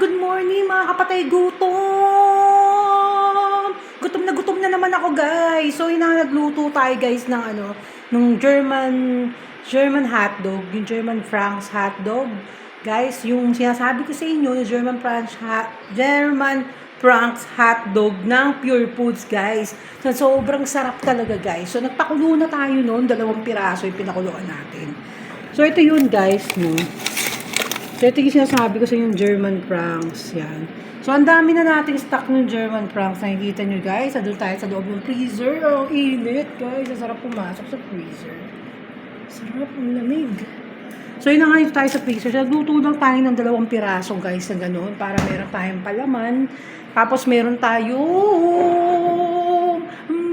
Good morning mga kapatay gutom! Gutom na gutom na naman ako guys. So ina nagluto tayo guys ng ano, ng German German hotdog, yung German Franks hotdog. Guys, yung sinasabi ko sa inyo, yung German Franks hot, German Franks hotdog ng Pure Foods guys. So sobrang sarap talaga guys. So nagpakulo na tayo noon, dalawang piraso yung pinakuluan natin. So ito yun guys, no. So, ito yung sinasabi ko sa yung German Franks. Yan. So, ang dami na nating stock ng German Franks. Nakikita nyo guys. Doon tayo sa loob ng freezer. Ang init guys. Sarap pumasok sa freezer. Sarap. Ang lamig. So, yun na nga yung tayo sa freezer. So, nagluto lang tayo ng dalawang piraso guys na gano'n. Para meron tayong palaman. Tapos, meron tayong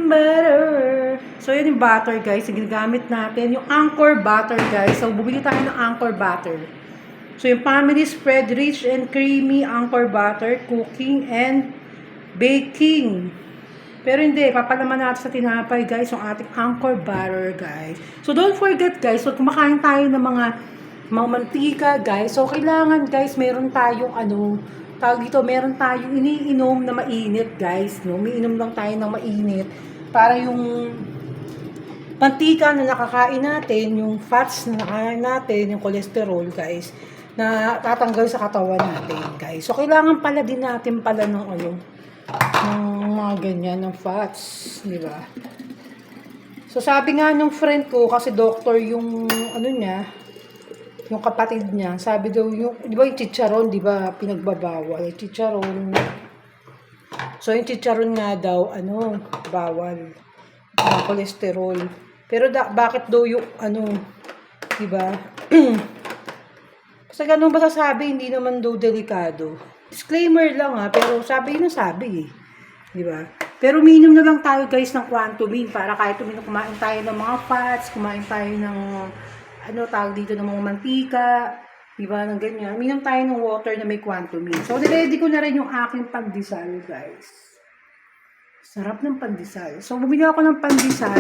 butter. So, yun yung butter guys. Yung ginagamit natin. Yung Anchor butter guys. So, bumili tayo ng Anchor butter. So, yung family spread, rich and creamy anchor butter, cooking and baking. Pero hindi, papalaman natin sa tinapay, guys, yung ating anchor butter, guys. So, don't forget, guys, so kumakain tayo ng mga mga mantika, guys. So, kailangan, guys, meron tayong, ano, tawag dito, meron tayong iniinom na mainit, guys, no? Umiinom lang tayo ng mainit para yung mantika na nakakain natin, yung fats na nakakain natin, yung cholesterol, guys, na tatanggal sa katawan natin, guys. So, kailangan pala din natin pala ng ano, ng mga ganyan, ng fats, di ba? So, sabi nga nung friend ko, kasi doctor yung, ano niya, yung kapatid niya, sabi daw yung, di ba yung chicharon, di ba, pinagbabawal, yung chicharon. So, yung chicharon nga daw, ano, bawal, uh, cholesterol. Pero da, bakit daw yung, ano, di ba, Sa ganun ba sasabi, hindi naman daw delikado. Disclaimer lang ha, pero sabi ang sabi eh. Di ba? Pero minum na lang tayo guys ng quantumin para kahit uminom kumain tayo ng mga fats, kumain tayo ng ano tawag dito ng mga mantika, di ba, ng ganyan. Minum tayo ng water na may quantumin. So, niready ko na rin yung aking pandesal, guys. Sarap ng pandesal. So, bumili ako ng pandesal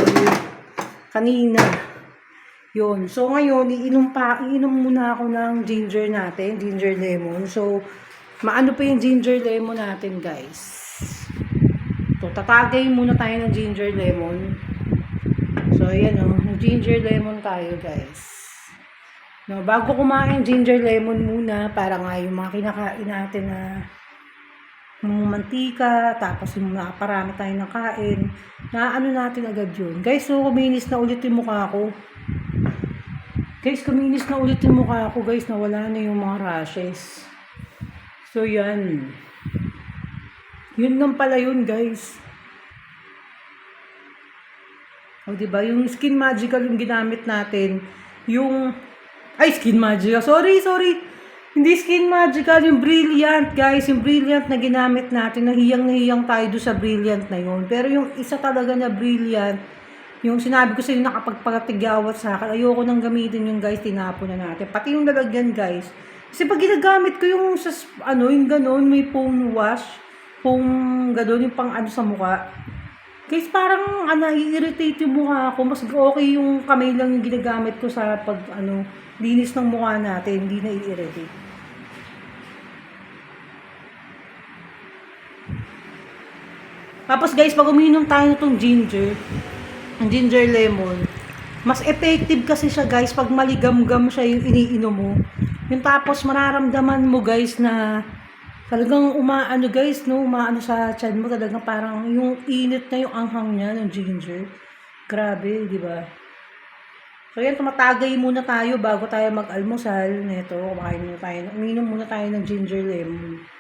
kanina. Yun. So, ngayon, iinom pa, iinom muna ako ng ginger natin, ginger lemon. So, maano pa yung ginger lemon natin, guys. So, tatagay muna tayo ng ginger lemon. So, ayan o. Oh, ginger lemon tayo, guys. No, bago kumain, ginger lemon muna para nga yung mga kinakain natin na mga mantika, tapos yung nakaparami tayo ng kain, na ano natin agad yun. Guys, so kuminis na ulit yung mukha ko. Guys, kuminis na ulit yung mukha ko, guys, nawala na yung mga rashes. So, yan. Yun lang pala yun, guys. O, diba? Yung Skin Magical yung ginamit natin. Yung, ay, Skin Magical. Sorry, sorry. Hindi Skin Magical, yung Brilliant, guys. Yung Brilliant na ginamit natin. Nahiyang nahiyang tayo doon sa Brilliant na yun. Pero yung isa talaga na Brilliant, yung sinabi ko sa inyo nakapagpagatigawat sa akin, ayoko nang gamitin yung guys, tinapon na natin. Pati yung lalagyan guys. Kasi pag ginagamit ko yung sa, ano, yung ganon, may phone wash, phone ganon, yung pang ano sa mukha. Guys, parang ano, i-irritate yung mukha ko. Mas okay yung kamay lang yung ginagamit ko sa pag, ano, linis ng mukha natin, hindi na i-irritate. Tapos guys, pag uminom tayo itong ginger, ginger lemon, mas effective kasi siya guys pag maligamgam siya yung iniinom mo. Yung tapos mararamdaman mo guys na talagang umaano guys, no, umaano sa tiyan mo talagang parang yung init na yung anghang niya ng ginger. Grabe, di ba? So yan, tumatagay muna tayo bago tayo mag-almusal. Neto, kumain muna tayo. Uminom muna tayo ng ginger lemon.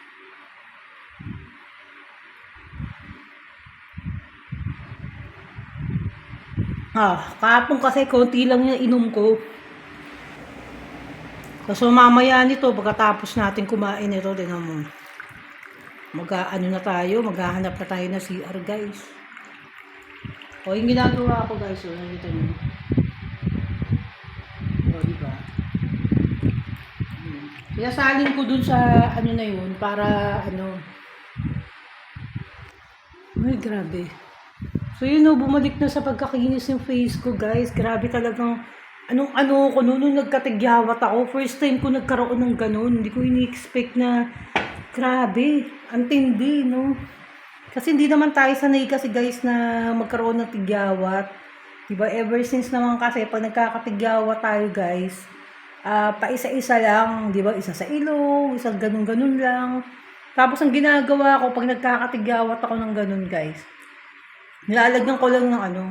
Ah, kahapon kasi konti lang yung inom ko. So mamaya nito, pagkatapos natin kumain ito, tinan mo. Mag-ano na tayo, maghahanap na tayo na CR guys. O yung ginagawa ko guys, o nakita nyo. O diba? Pinasalin ko dun sa ano na yun, para ano. Ay, grabe. So yun no, bumalik na sa pagkakinis yung face ko guys. Grabe talagang anong ano ko noon nung nagkatigyawat ako. First time ko nagkaroon ng ganun. Hindi ko ini-expect na Grabe, ang tindi, no? Kasi hindi naman tayo sanay kasi guys na magkaroon ng tigyawat. Diba, ever since naman kasi pag nagkakatigyawat tayo guys, ah pa isa-isa lang, di ba? Isa sa ilong, isang ganun-ganun lang. Tapos ang ginagawa ko pag nagkakatigyawat ako ng ganun guys, nilalagyan ko lang ng ano,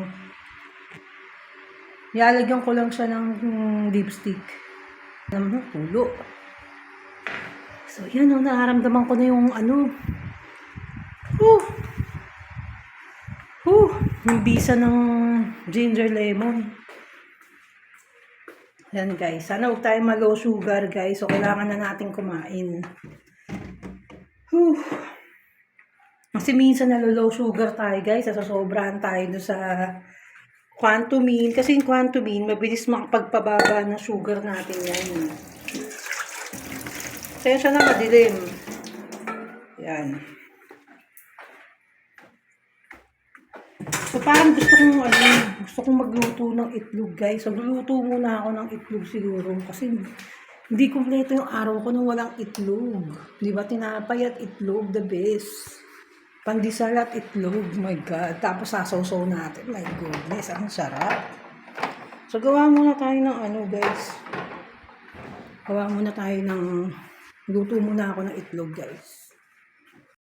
nilalagyan ko lang siya ng mm, lipstick. Ng tulo. So, yan o, nararamdaman ko na yung ano. Whew. Whew. Yung bisa ng ginger lemon. Yan guys. Sana huwag tayo mag-low sugar guys. So, kailangan na natin kumain. Whew. Kasi minsan nalo-low sugar tayo guys. Nasasobrahan tayo doon sa Quantumine. Kasi yung Quantumine, mabilis makapagpababa ng sugar natin yan. Pasensya na madilim. Yan. So parang gusto kong ano, gusto kong magluto ng itlog guys. So luluto muna ako ng itlog siguro kasi hindi kumpleto yung araw ko nung walang itlog. Di ba tinapay at itlog the best. Pandesal at itlog, my God. Tapos sasawsaw natin, my goodness, ang sarap. So gawa muna tayo ng ano guys. Gawa muna tayo ng Luto muna ako ng itlog, guys.